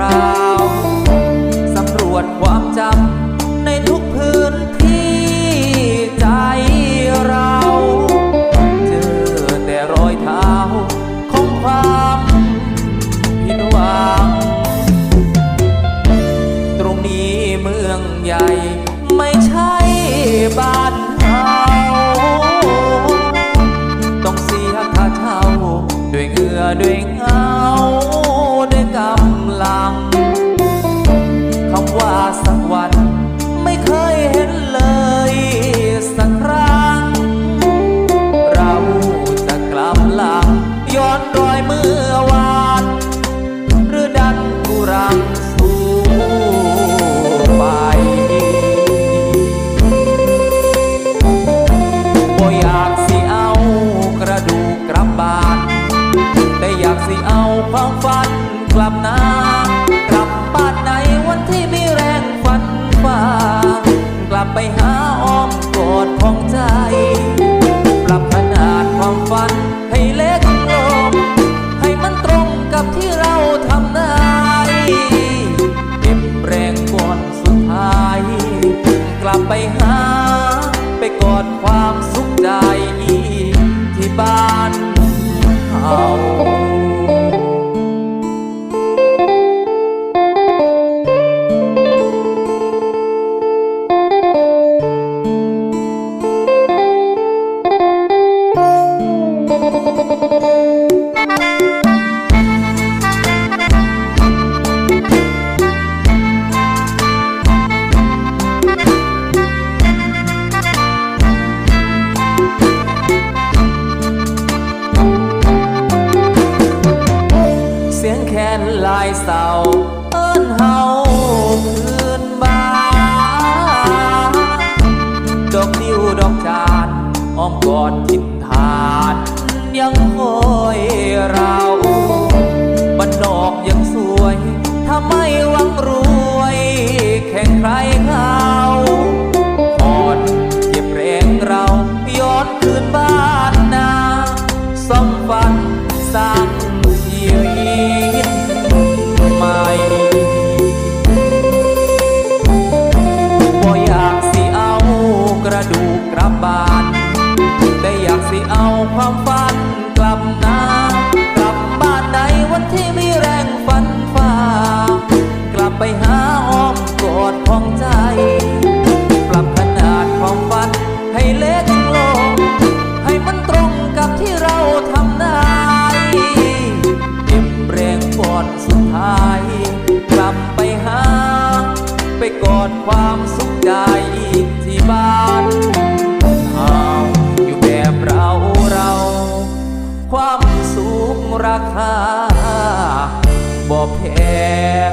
ราวสำรวจความจำในทุกพื้นที่ใจเรา เจอแต่รอยเท้าของความผิดหวัง ตรงนี้เมืองใหญ่ไม่ใช่บ้านเราต้องเสียค่าเช่าด้วยเหงื่อด้วยเงา ไปหา ไปกอดความสุขใจที่บ้านเขา กอนทิมทาน ยังคอยเราบ้านนอกยังสวย ถ้าไม่หวังรวย แข่งใครเขาอ่อนเก็บแรงเราย้อนคืนบ้านนาซ่อมฝันสร้างชีวิตใหม่บ่อยากสิเอากระดูกกลับบ้า ความฝันกลับนากลับบ้านในวันที่มี ความสุขราคาบ่แพง